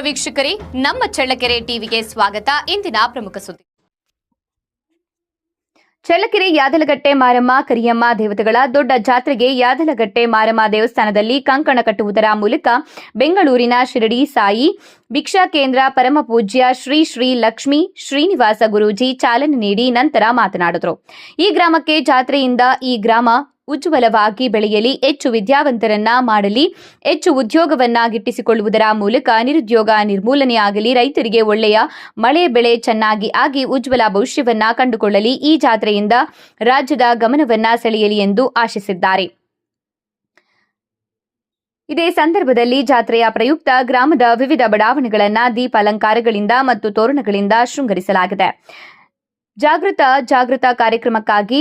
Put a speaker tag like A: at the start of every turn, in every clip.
A: ವೀಕ್ಷಕರೇ, ನಮ್ಮ ಚಳ್ಳಕೆರೆ ಟಿವಿಗೆ ಸ್ವಾಗತ. ಇಂದಿನ ಪ್ರಮುಖ ಸುದ್ದಿ. ಚಳ್ಳಕೆರೆ ಯಾದಲಗಟ್ಟೆ ಮಾರಮ್ಮ, ಕರಿಯಮ್ಮ ದೇವತೆಗಳ ದೊಡ್ಡ ಜಾತ್ರೆಗೆ ಯಾದಲಗಟ್ಟೆ ಮಾರಮ್ಮ ದೇವಸ್ಥಾನದಲ್ಲಿ ಕಂಕಣ ಕಟ್ಟುವುದರ ಮೂಲಕ ಬೆಂಗಳೂರಿನ ಶಿರಡಿ ಸಾಯಿ, ಭಿಕ್ಷಾ ಕೇಂದ್ರ ಪರಮಪೂಜ್ಯ ಶ್ರೀ ಶ್ರೀ ಲಕ್ಷ್ಮೀ ಶ್ರೀನಿವಾಸ ಗುರೂಜಿ ಚಾಲನೆ ನೀಡಿ ನಂತರ ಮಾತನಾಡಿದರು. ಈ ಗ್ರಾಮಕ್ಕೆ ಜಾತ್ರೆಯಿಂದ ಈ ಗ್ರಾಮ ಉಜ್ವಲವಾಗಿ ಬೆಳೆಯಲಿ, ಹೆಚ್ಚು ವಿದ್ಯಾವಂತರನ್ನ ಮಾಡಲಿ, ಹೆಚ್ಚು ಉದ್ಯೋಗವನ್ನ ಗಿಟ್ಟಿಸಿಕೊಳ್ಳುವುದರ ಮೂಲಕ ನಿರುದ್ಯೋಗ ನಿರ್ಮೂಲನೆಯಾಗಲಿ ರೈತರಿಗೆ ಒಳ್ಳೆಯ ಮಳೆ ಬೆಳೆ ಚೆನ್ನಾಗಿ ಆಗಿ ಉಜ್ವಲ ಭವಿಷ್ಯವನ್ನ ಕಂಡುಕೊಳ್ಳಲಿ ಈ ಜಾತ್ರೆಯಿಂದ ರಾಜ್ಯದ ಗಮನವನ್ನ ಸೆಳೆಯಲಿ ಎಂದು ಆಶಿಸಿದ್ದಾರೆ. ಇದೇ ಸಂದರ್ಭದಲ್ಲಿ ಜಾತ್ರೆಯ ಪ್ರಯುಕ್ತ ಗ್ರಾಮದ ವಿವಿಧ ಬಡಾವಣೆಗಳನ್ನ ದೀಪ ಅಲಂಕಾರಗಳಿಂದ ಮತ್ತು ತೋರಣಗಳಿಂದ ಶೃಂಗರಿಸಲಾಗಿದೆ. ಜಾಗೃತ ಜಾಗೃತ ಕಾರ್ಯಕ್ರಮಕ್ಕಾಗಿ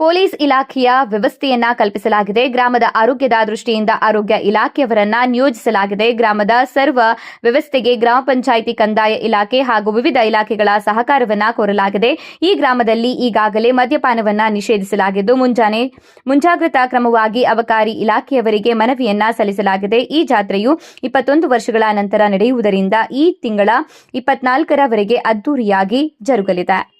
A: ಪೊಲೀಸ್ ಇಲಾಖೆಯ ವ್ಯವಸ್ಥೆಯನ್ನ ಕಲ್ಪಿಸಲಾಗಿದೆ. ಗ್ರಾಮದ ಆರೋಗ್ಯದ ದೃಷ್ಟಿಯಿಂದ ಆರೋಗ್ಯ ಇಲಾಖೆಯವರನ್ನ ನಿಯೋಜಿಸಲಾಗಿದೆ. ಗ್ರಾಮದ ಸರ್ವ ವ್ಯವಸ್ಥೆಗೆ ಗ್ರಾಮ ಪಂಚಾಯಿತಿ ಕಂದಾಯ ಇಲಾಖೆ ಹಾಗೂ ವಿವಿಧ ಇಲಾಖೆಗಳ ಸಹಕಾರವನ್ನ ಕೋರಲಾಗಿದೆ. ಈ ಗ್ರಾಮದಲ್ಲಿ ಈಗಾಗಲೇ ಮದ್ಯಪಾನವನ್ನ ನಿಷೇಧಿಸಲಾಗಿದ್ದು, ಮುಂಜಾನೆ ಮುಂಜಾಗ್ರತಾ ಕ್ರಮವಾಗಿ ಅಬಕಾರಿ ಇಲಾಖೆಯವರಿಗೆ ಮನವಿಯನ್ನ ಸಲ್ಲಿಸಲಾಗಿದೆ. ಈ ಜಾತ್ರೆಯು ಇಪ್ಪತ್ತೊಂದು ವರ್ಷಗಳ ನಂತರ ನಡೆಯುವುದರಿಂದ ಈ ತಿಂಗಳ ಇಪ್ಪತ್ನಾಲ್ಕರವರೆಗೆ ಅದ್ದೂರಿಯಾಗಿ ಜರುಗಲಿದೆ.